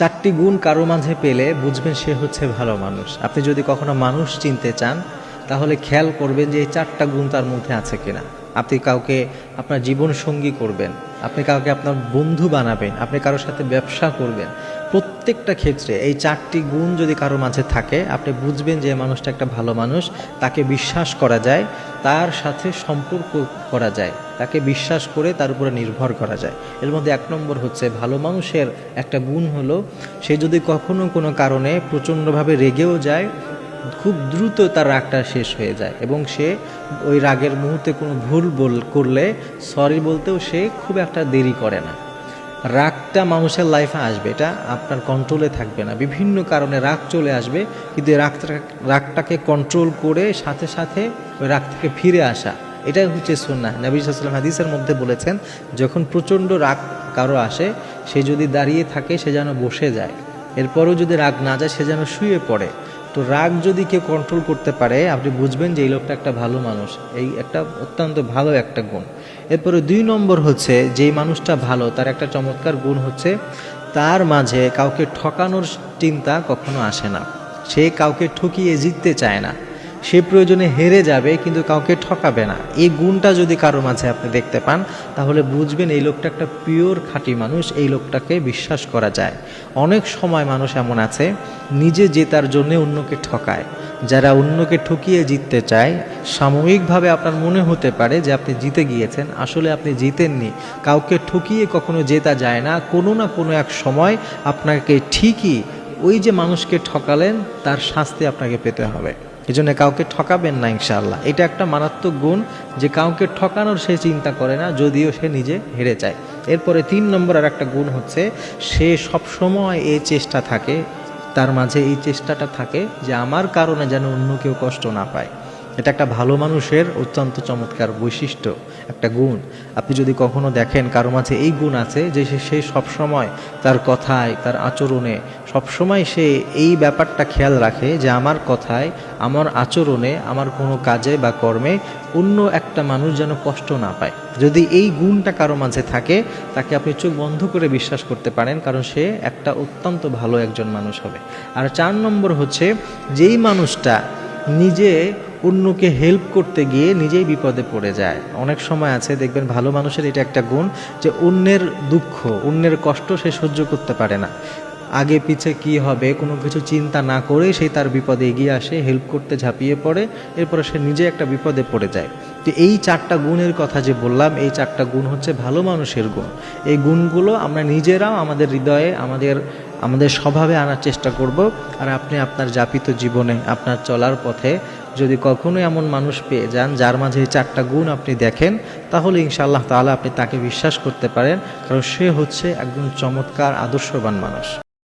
চারটি গুণ কারও মাঝে পেলে বুঝবেন সে হচ্ছে ভালো মানুষ। আপনি যদি কখনো মানুষ চিনতে চান, তাহলে খেয়াল করবেন যে এই চারটা গুণ তার মধ্যে আছে কিনা। আপনি কাউকে আপনার জীবন সঙ্গী করবেন, আপনি কাউকে আপনার বন্ধু বানাবেন, আপনি কারোর সাথে ব্যবসা করবেন। প্রত্যেকটা ক্ষেত্রে এই চারটি গুণ যদি কারও মাঝে থাকে, আপনি বুঝবেন যে মানুষটা একটা ভালো মানুষ, তাকে বিশ্বাস করা যায়, তার সাথে সম্পর্ক করা যায়। তাকে বিশ্বাস করে তার উপরে নির্ভর করা যায়। এর মধ্যে এক নম্বর হচ্ছে ভালো মানুষের একটা গুণ হলো, সে যদি কখনো কোনো কারণে প্রচণ্ডভাবে রেগেও যায়, খুব দ্রুত তার রাগটা শেষ হয়ে যায় এবং সে ওই রাগের মুহূর্তে কোনো ভুল বল করলে সরি বলতেও সে খুব একটা দেরি করে না। রাগটা মানুষের লাইফে আসবে, এটা আপনার কন্ট্রোলে থাকবে না। বিভিন্ন কারণে রাগ চলে আসবে, কিন্তু রাগটা, রাগটাকে কন্ট্রোল করে সাথে সাথে ওই রাগ থেকে ফিরে আসা। এটাই হচ্ছে সুন্না নবী সাল্লাম হাদিসের মধ্যে বলেছেন, যখন প্রচণ্ড রাগ কারও আসে, সে যদি দাঁড়িয়ে থাকে, সে যেন বসে যায়। এরপরও যদি রাগ না যায়, সে যেন শুয়ে পড়ে। তো রাগ যদি কেউ কন্ট্রোল করতে পারে, আপনি বুঝবেন যে এই লোকটা একটা ভালো মানুষ। এই একটা অত্যন্ত ভালো একটা গুণ। এরপরে দুই নম্বর হচ্ছে, যেই মানুষটা ভালো, তার একটা চমৎকার গুণ হচ্ছে, তার মাঝে কাউকে ঠকানোর চিন্তা কখনো আসে না। সে কাউকে ঠকিয়ে জিততে চায় না। সে প্রয়োজনে হেরে যাবে, কিন্তু কাউকে ঠকাবে না। এই গুণটা যদি কারও মাঝে আপনি দেখতে পান, তাহলে বুঝবেন এই লোকটা একটা পিওর খাঁটি মানুষ, এই লোকটাকে বিশ্বাস করা যায়। অনেক সময় মানুষ এমন আছে, নিজে জেতার জন্য অন্যকে ঠকায়। যারা অন্যকে ঠকিয়ে জিততে চায়, সাময়িকভাবে আপনার মনে হতে পারে যে আপনি জিতে গিয়েছেন, আসলে আপনি জিতেননি। কাউকে ঠকিয়ে কখনো জেতা যায় না, কোনো না কোনো এক সময় আপনাকে ঠিকই ওই যে মানুষকে ঠকালেন, তার শাস্তি আপনাকে পেতে হবে। এই জন্য কাউকে ঠকাবেন না ইনশাআল্লাহ। এটা একটা মারাত্মক গুণ যে কাউকে ঠকানোর সে চিন্তা করে না, যদিও সে নিজে হেরে যায়। এরপরে তিন নম্বর আর একটা গুণ হচ্ছে, সে সবসময় এই চেষ্টা থাকে, তার মাঝে এই চেষ্টাটা থাকে যে আমার কারণে যেন অন্য কেউ কষ্ট না পায়। এটা একটা ভালো মানুষের অত্যন্ত চমৎকার বৈশিষ্ট্য, একটা গুণ। আপনি যদি কখনো দেখেন কারও মাঝে এই গুণ আছে যে সে সবসময় তার কথায়, তার আচরণে, সবসময় সে এই ব্যাপারটা খেয়াল রাখে যে আমার কথায়, আমার আচরণে, আমার কোনো কাজে বা কর্মে অন্য একটা মানুষ যেন কষ্ট না পায়। যদি এই গুণটা কারও মাঝে থাকে, তাকে আপনি চোখ বন্ধ করে বিশ্বাস করতে পারেন কারণ সে একটা অত্যন্ত ভালো একজন মানুষ হবে। আর চার নম্বর হচ্ছে, যেই মানুষটা নিজে অন্যকে হেল্প করতে গিয়ে নিজেই বিপদে পড়ে যায়। অনেক সময় আছে, দেখবেন ভালো মানুষের এটা একটা গুণ যে অন্যের দুঃখ, অন্যের কষ্ট সে সহ্য করতে পারে না। আগে পিছে কি হবে, কোনো কিছু চিন্তা না করে সেই তার বিপদে এগিয়ে আসে হেল্প করতে ঝাঁপিয়ে পড়ে, এরপরে সে নিজে একটা বিপদে পড়ে যায়। তো এই চারটা গুণের কথা যে বললাম, এই চারটা গুণ হচ্ছে ভালো মানুষের গুণ। এই গুণগুলো আমরা নিজেরাও আমাদের হৃদয়ে, আমাদের আমাদের স্বভাবে আনার চেষ্টা করব। আর আপনি আপনার যাপিত জীবনে, আপনার চলার পথে যদি কখনো এমন মানুষ পেয়ে যান, যার মাঝে এই চারটা গুণ আপনি দেখেন, তাহলে ইনশাআল্লাহ তাহলে আপনি তাকে বিশ্বাস করতে পারেন, কারণ সে হচ্ছে একজন চমৎকার, আদর্শবান মানুষ।